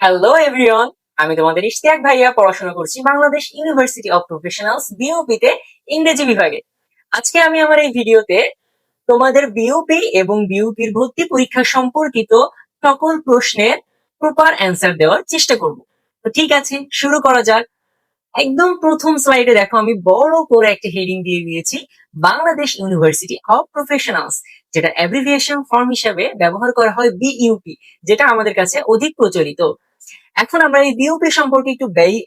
Hello everyone আমি তোমাদের ইশতিয়াক ভাইয়া, পড়াশোনা করছি Bangladesh university of professionals BUP তে ইংরেজি বিভাগে। আজকে আমি আমার এই ভিডিওতে তোমাদের বিওপি এবং বিওপির ভর্তি পরীক্ষা সম্পর্কিত সকল প্রশ্নের প্রপার অ্যান্সার দেওয়ার চেষ্টা করব। তো ঠিক আছে, শুরু করা যাক। একদম প্রথম স্লাইডে দেখো, আমি বড় করে একটা হেডিং দিয়ে দিয়েছি, বাংলাদেশ ইউনিভার্সিটি অফ প্রফেশনালস যেটা অ্যাব্রিভিয়েশন ফর্ম হিসাবে ব্যবহার করা হয় বিইউপি যেটা আমাদের কাছে অধিক প্রচলিত। এখন আমরা এই বিওপি সম্পর্কে একটু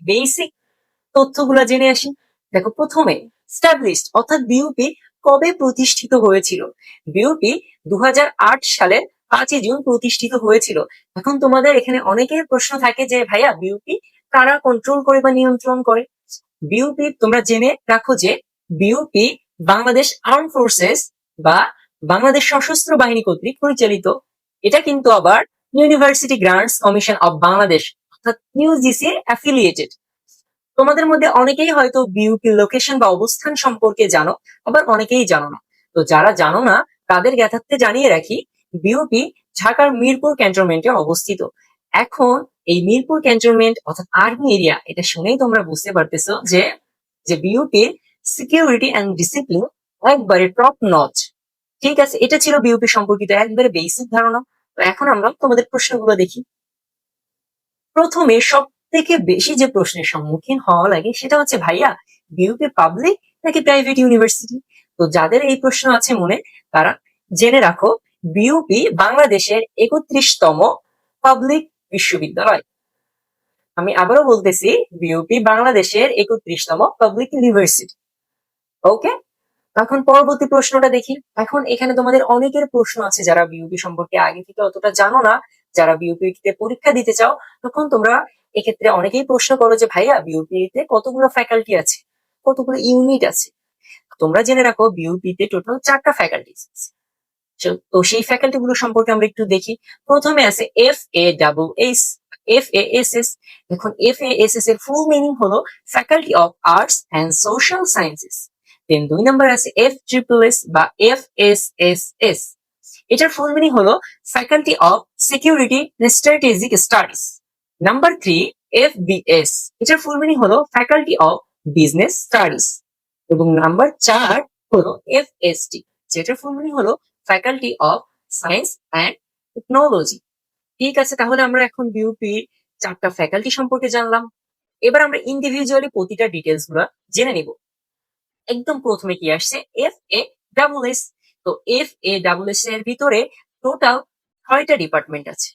বেসিক তথ্যগুলো জেনে আসি। দেখো, প্রথমে স্টাবলিশড অর্থাৎ বিউপি কবে প্রতিষ্ঠিত হয়েছিল? বিউপি দু সালের পাঁচই জুন প্রতিষ্ঠিত হয়েছিল। এখন তোমাদের এখানে অনেকের প্রশ্ন থাকে যে, ভাইয়া বিউপি কারা কন্ট্রোল করে বা নিয়ন্ত্রণ করে? বিউপি তোমরা জেনে রাখো যে বিউপি বাংলাদেশ আর্ম ফোর্সেস বা বাংলাদেশ সশস্ত্র বাহিনী কর্তৃক পরিচালিত। এটা কিন্তু আবার university grants commission of Bangladesh অর্থাৎ ইউজিসি অ্যাফিলিয়েটেড তোমাদের মধ্যে অনেকেই হয়তো বিউপির লোকেশন বা অবস্থান সম্পর্কে জানো, আবার অনেকেই জানো না। তো যারা জানো না, তাদের জ্ঞাতার্থে জানিয়ে রাখি বিউপি ঢাকার মিরপুর ক্যান্টনমেন্টে অবস্থিত। এখন এই মিরপুর ক্যান্টনমেন্ট অর্থাৎ আর্মি এরিয়া এটা শুনেই তোমরা বুঝতে পারতেছো যে যে বিউপির সিকিউরিটি অ্যান্ড ডিসিপ্লিন একবারে টপ নচ ঠিক আছে, এটা ছিল বিউপি সম্পর্কিত একবারে বেসিক ধারণা। তো এখন আমরা তোমাদের প্রশ্নগুলো দেখি। প্রথমে সব থেকে বেশি যে প্রশ্নের সম্মুখীন হওয়া লাগে সেটা হচ্ছে, ভাইয়া বিউপি পাবলিক নাকি প্রাইভেট ইউনিভার্সিটি তো যাদের এই প্রশ্ন আছে মনে, তারা জেনে রাখো বিউপি বাংলাদেশের একত্রিশতম পাবলিক বিশ্ববিদ্যালয়। আমি আবারও বলতেছি বিউপি বাংলাদেশের একত্রিশতম পাবলিক ইউনিভার্সিটি ওকে? এখন পরবর্তী প্রশ্নটা দেখি। এখন এখানে তোমাদের অনেকের প্রশ্ন আছে যারা বিউপি সম্পর্কে আগে থেকে অতটা জানো না। যারা বিউপি তে পরীক্ষা দিতে চাও, তখন তোমরা এক্ষেত্রে অনেকেই প্রশ্ন করো যে, ভাইয়া বিউপি তে কতগুলো ফ্যাকাল্টি আছে? কতগুলো ইউনিট আছে? তোমরা জেনে রাখো বিউপি তে টোটাল চারটা ফ্যাকাল্টি তো সেই ফ্যাকাল্টি গুলো সম্পর্কে আমরা একটু দেখি। প্রথমে আছে F A double S F A S S এখন এফ এ এস এস এর ফুল মিনিং হলো faculty of arts and social sciences then দুই নম্বর আছে এফ ট্রিপল এস বা এফ এস এস এস এটার ফুল মিনিং হলো faculty of security strategic studies number three F BS এটার full meaning হলো ফ্যাকাল্টি অফ বিজনেস স্টাডিজ এবং number চার হলো এফ এস টি যেটার ফুল মিনিং হলো faculty of science and technology ঠিক আছে, তাহলে আমরা এখন বিউপি চারটা ফ্যাকাল্টি সম্পর্কে জানলাম। এবার আমরা ইন্ডিভিজুয়ালি প্রতিটা ডিটেলসগুলো জেনে নিব। একদম প্রথমে কি আসছে? এফ এ ডাবল এস তো এফ এ ডাবল এস এর ভিতরে টোটাল ছয়টা ডিপার্টমেন্ট আছে।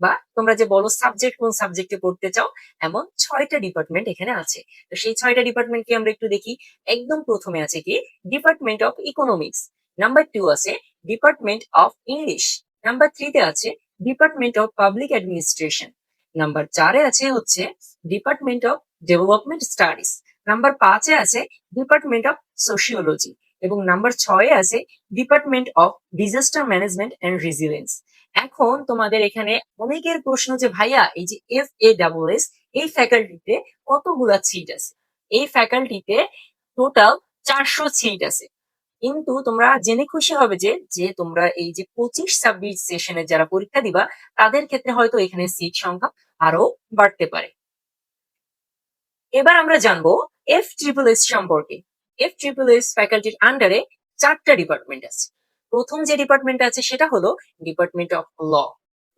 বা তোমরা যে বলো সাবজেক্ট কোন সাবজেক্টে পড়তে চাও, এমন ছয়টা ডিপার্টমেন্ট এখানে আছে। তো সেই ছয়টা ডিপার্টমেন্টকে আমরা একটু দেখি। একদম প্রথমে আছে কি? Department of economics number two আছে ডিপার্টমেন্ট অফ ইংলিশ নাম্বার থ্রিতে আছে department of public administration number চারে আছে হচ্ছে department of development studies number পাঁচে আছে ডিপার্টমেন্ট অফ সোশিওলজি এবং নাম্বার ছয়ে আছে department of disaster management and resilience. এখন তোমাদের এখানে অনেকের প্রশ্ন যে, ভাইয়া, এই যে এফ এ ডাবল এস এই ফ্যাকাল্টিতে কতগুলা সিট আছে? এই ফ্যাকাল্টিতে টোটাল চারশো সিট আছে। কিন্তু তোমরা জেনে খুশি হবে যে যে তোমরা এই যে পঁচিশ ছাব্বিশ সেশনে যারা পরীক্ষা দিবা, তাদের ক্ষেত্রে হয়তো এখানে সিট সংখ্যা আরও বাড়তে পারে। এবার আমরা জানব এফ ট্রিপল এস সম্পর্কে। এফ ট্রিপল এস ফ্যাকাল্টির আন্ডারে চারটা ডিপার্টমেন্ট আছে। প্রথম যে ডিপার্টমেন্ট আছে সেটা হলো ডিপার্টমেন্ট অফ ল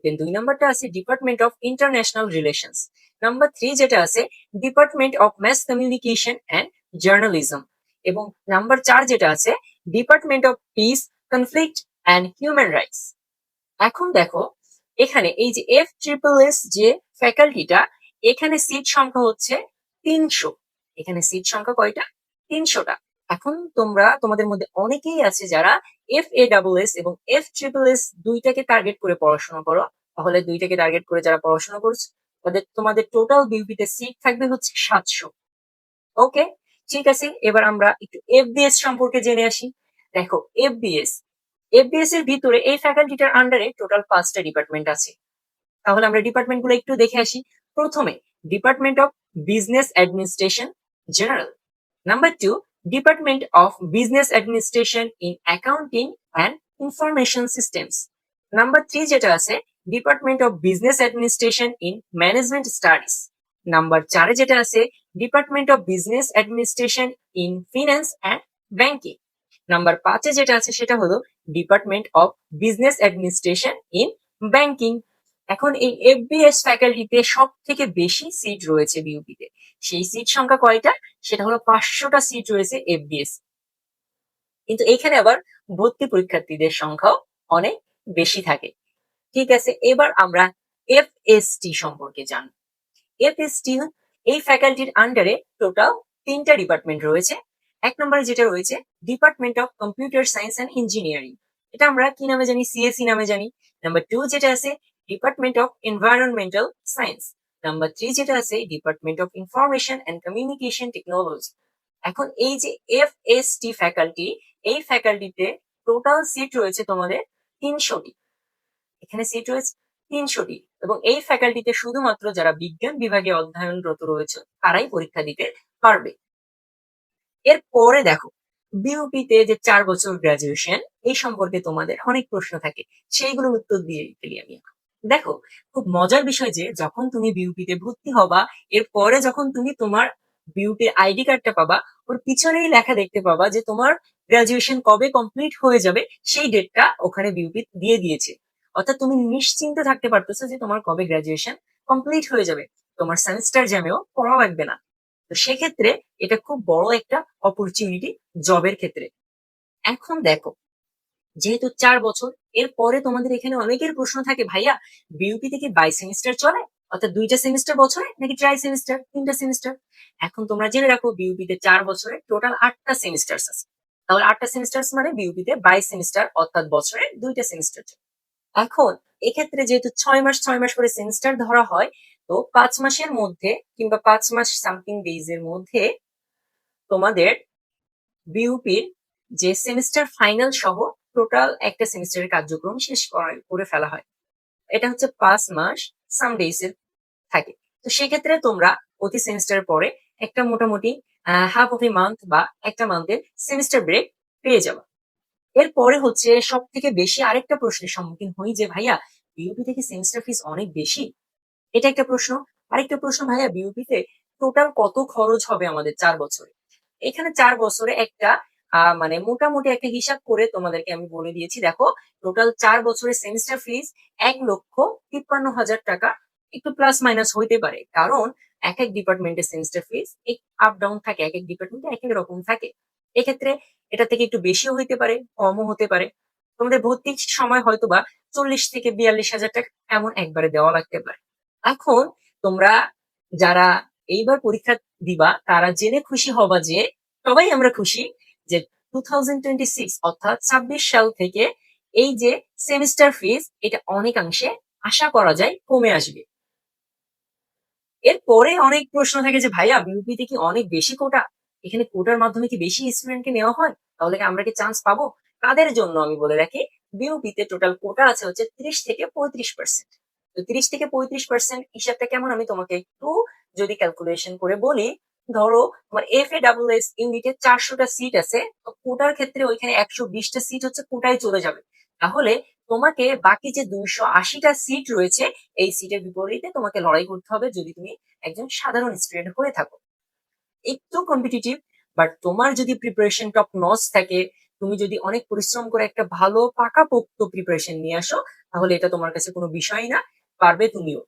দেন দুই নাম্বারটা আছে department of international relations number three যেটা আছে department of mass communication and journalism এবং নাম্বার চার যেটা আছে department of peace conflict and human rights এখন দেখো, এখানে এই যে এফ ট্রিপল এস যে ফ্যাকাল্টিটা এখানে সিট সংখ্যা হচ্ছে তিনশো। এখানে সিট সংখ্যা কয়টা? তিনশোটা এখন তোমরা, তোমাদের মধ্যে অনেকেই আছে যারা এফ এ ডাবল এস এবং এফ ট্রিপল এস দুইটাকে টার্গেট করে পড়াশোনা করো। তাহলে দুইটাকে টার্গেট করে যারা পড়াশোনা করছ, তাদের, তোমাদের টোটাল বিউপিতে সিট থাকবে হচ্ছে সাতশো। ওকে ঠিক আছে, এবার আমরা একটু এফবিএস সম্পর্কে জেনে আসি। দেখো এফ এফবিএস এফবিএস এর ভিতরে এই ফ্যাকাল্টিটার আন্ডারে টোটাল পাঁচটা ডিপার্টমেন্ট আছে। তাহলে আমরা ডিপার্টমেন্টগুলো একটু দেখে আসি। প্রথমে department of business administration general number two department of business administration in accounting and information systems number three যেটা আছে department of business administration in management studies number চারে যেটা আছে department of business administration in finance and banking number পাঁচে যেটা আছে, সেটা হলো department of business administration in banking এখন এই এফবিএস ফ্যাকাল্টিতে সব থেকে বেশি সিট রয়েছে বিউপিতে সেই সিট সংখ্যা কয়টা? সেটা হলো পাঁচশোটা সিট রয়েছে এফবিএস কিন্তু এখানে আবার ভর্তি পরীক্ষার্থীদের সংখ্যাও অনেক বেশি থাকে। ঠিক আছে, এবার আমরা এফএসটি সম্পর্কে জানব। এফএসটি এই ফ্যাকাল্টির আন্ডারে টোটাল তিনটা ডিপার্টমেন্ট রয়েছে। এক নম্বরে যেটা রয়েছে department of computer science and engineering এটা আমরা কি নামে জানি? সিএসসি নামে জানি। নাম্বার টু যেটা আছে department of environmental science number three যেটা আছে department of information and communication technology এখন এই যে এফ এস টি ফ্যাকাল্টি এই ফ্যাকাল্টিতে টোটাল সিট রয়েছে তোমাদের তিনশোটি। এখানে সিট রয়েছে তিনশোটি এবং এই ফ্যাকাল্টিতে শুধুমাত্র যারা বিজ্ঞান বিভাগে অধ্যয়নরত রয়েছে, তারাই পরীক্ষা দিতে পারবে। এর পরে দেখো বিউপিতে যে চার বছর গ্রাজুয়েশন এই সম্পর্কে তোমাদের অনেক প্রশ্ন থাকে, সেইগুলোর উত্তর দিয়ে ফেলি আমি এখন। দেখো, খুব মজার বিষয় যে যখন তুমি বিউপিতে ভর্তি হবা এর পরে যখন তুমি তোমার বিউপির আইডি কার্ডটা পাবা, ওর পিছনেই লেখা দেখতে পাবা যে তোমার গ্রাজুয়েশন কবে কমপ্লিট হয়ে যাবে, সেই ডেটটা ওখানে বিউপি দিয়ে দিয়েছে। অর্থাৎ তুমি নিশ্চিন্তে থাকতে পারতেছো যে তোমার কবে গ্রাজুয়েশন কমপ্লিট হয়ে যাবে। তোমার সেমিস্টার জ্যামেও পড়া লাগবে না। তো সেক্ষেত্রে এটা খুব বড় একটা অপরচুনিটি জবের ক্ষেত্রে। এখন দেখো যেহেতু চার বছর এর পরে তোমাদের এখানে অনেকের প্রশ্ন থাকে, ভাইয়া বিউপি থেকে বাই সেমিস্টার চলে? অর্থাৎ দুইটা সেমিস্টার বছরে নাকি ট্রাই সেমিস্টার তিনটা সেমিস্টার এখন তোমরা জেনে রাখো বিউপিতে চার বছরে টোটাল আটটা সেমিস্টার আছে। তাহলে আটটা সেমিস্টার মানে বিউপিতে বাই সেমিস্টার অর্থাৎ বছরে দুইটা সেমিস্টার এখন, এক্ষেত্রে যেহেতু ছয় মাস ছয় মাস করে সেমিস্টার ধরা হয়, তো পাঁচ মাসের মধ্যে কিংবা পাঁচ মাস সামথিং ডেইজ এর মধ্যে তোমাদের বিউপির যে সেমিস্টার ফাইনাল সহ টোটাল একটা সেমিস্টারের কার্যক্রম শেষ করা- ফেলা হয়। এটা হচ্ছে পাঁচ মাস সাম ডেইজ এর থাকে। তো সেক্ষেত্রে তোমরা প্রতি সেমিস্টার পরে একটা মোটামুটি হাফ অফ এ মান্থ বা একটা মান্থের সেমিস্টার ব্রেক পেয়ে যাবা। এরপরে হচ্ছে সব থেকে বেশি আরেকটা প্রশ্নের সম্মুখীন হই যে, ভাইয়া বিউপি থেকে সেমিস্টার ফিস অনেক বেশি? এটা একটা প্রশ্ন। আরেকটা প্রশ্ন, ভাইয়া বিউপি তে টোটাল কত খরচ হবে আমাদের চার বছরে? এখানে চার বছরে একটা মানে মোটামুটি একটা হিসাব করে তোমাদেরকে আমি বলে দিয়েছি। দেখো টোটাল চার বছরের সেমিস্টার ফিজ এক লক্ষ তিপ্পান্ন হাজার টাকা। একটু প্লাস মাইনাস হইতে পারে। কারণ এক এক ডিপার্টমেন্টের সেমিস্টার ফিস আপ ডাউন থাকে, এক এক ডিপার্টমেন্টে এক এক রকম থাকে। এক্ষেত্রে এটা থেকে একটু বেশিও হইতে পারে, কমও হতে পারে। তোমাদের ভর্তির সময় হয়তো বা চল্লিশ থেকে বিয়াল্লিশ হাজার টাকা এমন একবারে দেওয়া লাগতে পারে। এখন তোমরা যারা এইবার পরীক্ষা দিবা, তারা জেনে খুশি হবা যে সবাই আমরা খুশি। যে টু অর্থাৎ ছাব্বিশ সাল থেকে এই যে সেমিস্টার ফিস এটা অনেকাংশে আশা করা যায় কমে আসবে। এরপরে অনেক প্রশ্ন থাকে যে, ভাইয়া বিউপিতে কি অনেক বেশি কোটা এখানে কোটার মাধ্যমে কি বেশি স্টুডেন্টকে নেওয়া হয়? তাহলে কি আমরা কি চান্স পাবো? তাদের জন্য আমি বলে রাখি বিউপিতে টোটাল কোটা আছে হচ্ছে ত্রিশ থেকে পঁয়ত্রিশ পার্সেন্ট তো তিরিশ থেকে পঁয়ত্রিশ পার্সেন্ট হিসাবটা কেমন? আমি তোমাকে একটু যদি ক্যালকুলেশন করে বলি ধরো তোমার এফ এ ডাবল এস ইউনিটে চারশোটা সিট আছে, তো কোটার ক্ষেত্রে ওইখানে একশো বিশটা সিট হচ্ছে কোটায় চলে যাবে। তাহলে তোমাকে বাকি যে দুইশো আশিটা সিট রয়েছে, এই সিটের বিপরীতে তোমাকে লড়াই করতে হবে যদি তুমি একজন সাধারণ স্টুডেন্ট হয়ে থাকো। একটু কম্পিটিটিভ বাট তোমার যদি প্রিপারেশন টপ নস থাকে, তুমি যদি অনেক পরিশ্রম করে একটা ভালো পাকাপোক্ত প্রিপারেশন নিয়ে আসো, তাহলে এটা তোমার কাছে কোনো বিষয় না, পারবে তুমিও।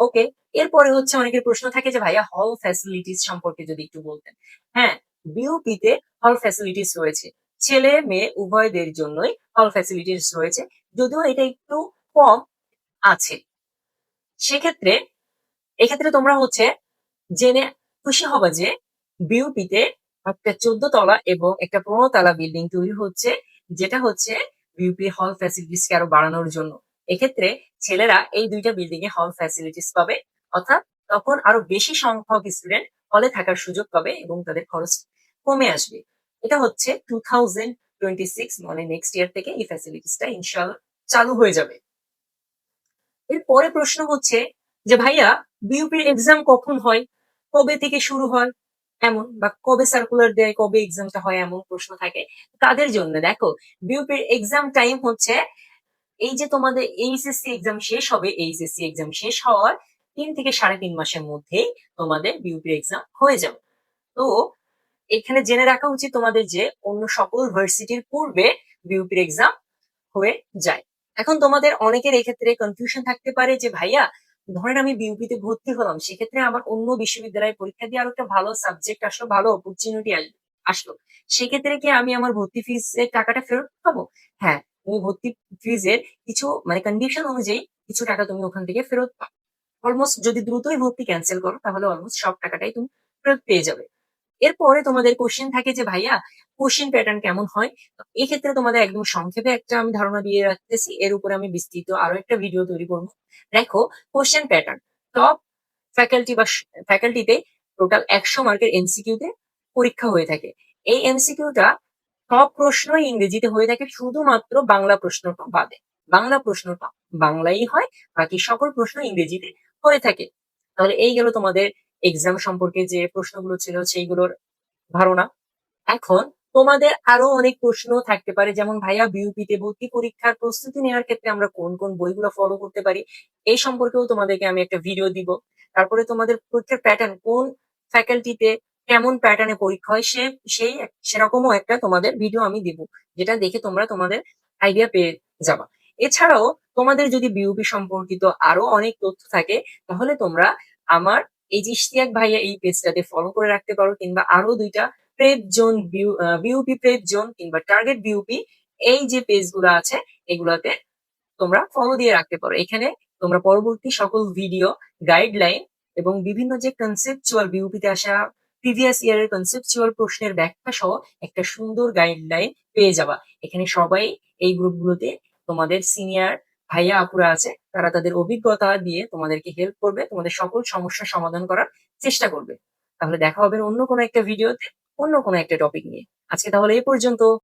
ওকে এরপরে হচ্ছে অনেকের প্রশ্ন থাকে যে, ভাইয়া হল ফ্যাসিলিটিস সম্পর্কে যদি একটু বলতেন। হ্যাঁ বিউপিতে হল ফ্যাসিলিটিস রয়েছে। ছেলে, মেয়ে, উভয়দের জন্যই হল ফ্যাসিলিটিস রয়েছে। যদিও এটা একটু কম আছে। সেক্ষেত্রে, এক্ষেত্রে তোমরা হচ্ছে জেনে খুশি হবা যে বিউপিতে একটা চোদ্দ তলা এবং একটা পনেরো তলা বিল্ডিং তৈরি হচ্ছে, যেটা হচ্ছে বিউপি হল ফ্যাসিলিটিস কে আরও বাড়ানোর জন্য। এক্ষেত্রে ছেলেরা এই দুইটা বিল্ডিং এ হল ফ্যাসিলিটিস পাবে, অর্থাৎ তখন আরও বেশি সংখ্যক স্টুডেন্ট হলে থাকার সুযোগ পাবে এবং তাদের খরচ কমে আসবে। এটা হচ্ছে টু থাউজেন্ড টোয়েন্টি সিক্স মানে নেক্সট ইয়ার থেকে এই ফ্যাসিলিটিসটা চালু হয়ে যাবে। এরপরে প্রশ্ন হচ্ছে যে, ভাইয়া বিউপির এক্সাম কখন হয়? কবে থেকে শুরু হয়? এমন বা কবে সার্কুলার দেয়? কবে এক্সামটা হয়? এমন প্রশ্ন থাকে। তাদের জন্য দেখো বিউপির এক্সাম টাইম হচ্ছে এই যে তোমাদের এইচএসসি এক্সাম শেষ হবে এইচএসসি এক্সাম শেষ হওয়ার তিন থেকে সাড়ে তিন মাসের মধ্যেই তোমাদের বিউপি এক্সাম হয়ে যাবে। তো এখানে জেনে রাখা উচিত তোমাদের যে অন্য সকল ভার্সিটির পূর্বে বিউপির এক্সাম হয়ে যায়। এখন তোমাদের অনেকের এক্ষেত্রে কনফিউশন থাকতে পারে যে, ভাইয়া, ধরেন আমি বিউপিতে ভর্তি হলাম, সেক্ষেত্রে আমার অন্য বিশ্ববিদ্যালয়ে পরীক্ষা দিয়ে আরও একটা ভালো সাবজেক্ট আসলো, ভালো অপরচুনিটি আসলো। সেক্ষেত্রে কি আমি আমার ভর্তি ফিজের টাকাটা ফেরত পাবো? হ্যাঁ তুমি ভর্তি ফিজের কিছু মানে কন্ডিশন অনুযায়ী কিছু টাকা তুমি ওখান থেকে ফেরত পাও। অলমোস্ট যদি দ্রুতই ভর্তি ক্যান্সেল করো, তাহলে অলমোস্ট সব টাকাটাই তুমি ফেরত পেয়ে যাবে। এরপরে তোমাদের কোশ্চেন থাকে যে, ভাইয়া কোশ্চেন প্যাটার্ন কেমন হয়? এক্ষেত্রে তোমাদের একদম সংক্ষেপে একটা আমি ধারণা দিয়ে রাখতেছি। এর উপরে আমি বিস্তৃত আরও একটা ভিডিও তৈরি করব। দেখো কোশ্চেন প্যাটার্ন টপ ফ্যাকাল্টি বা ফ্যাকাল্টিতে টোটাল একশো মার্কের এমসিকিউতে পরীক্ষা হয়ে থাকে। এই এমসিকিউটা সব প্রশ্নই ইংরেজিতে হয়ে থাকে, শুধুমাত্র বাংলা প্রশ্নটা বাদে। বাংলা প্রশ্নটা বাংলাই হয়, বাকি সকল প্রশ্ন ইংরেজিতে হয়ে থাকে। তাহলে এই গেল তোমাদের এক্সাম সম্পর্কে যে প্রশ্নগুলো ছিল, সেইগুলোর ধারণা। এখন তোমাদের আরও অনেক প্রশ্ন থাকতে পারে, যেমন, ভাইয়া বিউপিতে ভর্তি পরীক্ষার প্রস্তুতি নেওয়ার ক্ষেত্রে আমরা কোন কোন বইগুলো ফলো করতে পারি? এই সম্পর্কেও তোমাদেরকে আমি একটা ভিডিও দিব। তারপরে তোমাদের পরীক্ষার প্যাটার্ন কোন ফ্যাকাল্টিতে কেমন প্যাটার্নে পরীক্ষা হয়, সে, সেই সেরকমও একটা তোমাদের ভিডিও আমি দিব, যেটা দেখে তোমরা তোমাদের আইডিয়া পেয়ে যাবা। এছাড়াও তোমাদের যদি বিউপি সম্পর্কিত আরও অনেক তথ্য থাকে, তাহলে তোমরা আমার এই যে ইশতিয়াক ভাইয়া এই পেজটাতে ফলো করে রাখতে পারো, কিংবা আরও দুইটা prep zone BUP prep zone কিংবা টার্গেট বিউপি এই যে পেজগুলো আছে, এগুলাতে তোমরা ফলো দিয়ে রাখতে পারো। এখানে তোমরা পরবর্তী সকল ভিডিও গাইডলাইন এবং বিভিন্ন যে কনসেপচুয়াল বিউপিতে আসা প্রিভিয়াস ইয়ারের কনসেপচুয়াল প্রশ্নের ব্যাখ্যা সহ একটা সুন্দর গাইডলাইন পেয়ে যাবা। এখানে সবাই এই গ্রুপগুলোতে তোমাদের সিনিয়র ভাইয়া আপুরা আছে, তারা তাদের অভিজ্ঞতা দিয়ে তোমাদেরকে হেল্প করবে, তোমাদের সকল সমস্যা সমাধান করার চেষ্টা করবে। তাহলে দেখা হবে অন্য কোনো একটা ভিডিওতে অন্য কোনো একটা টপিক নিয়ে। আজকে তাহলে এই পর্যন্ত।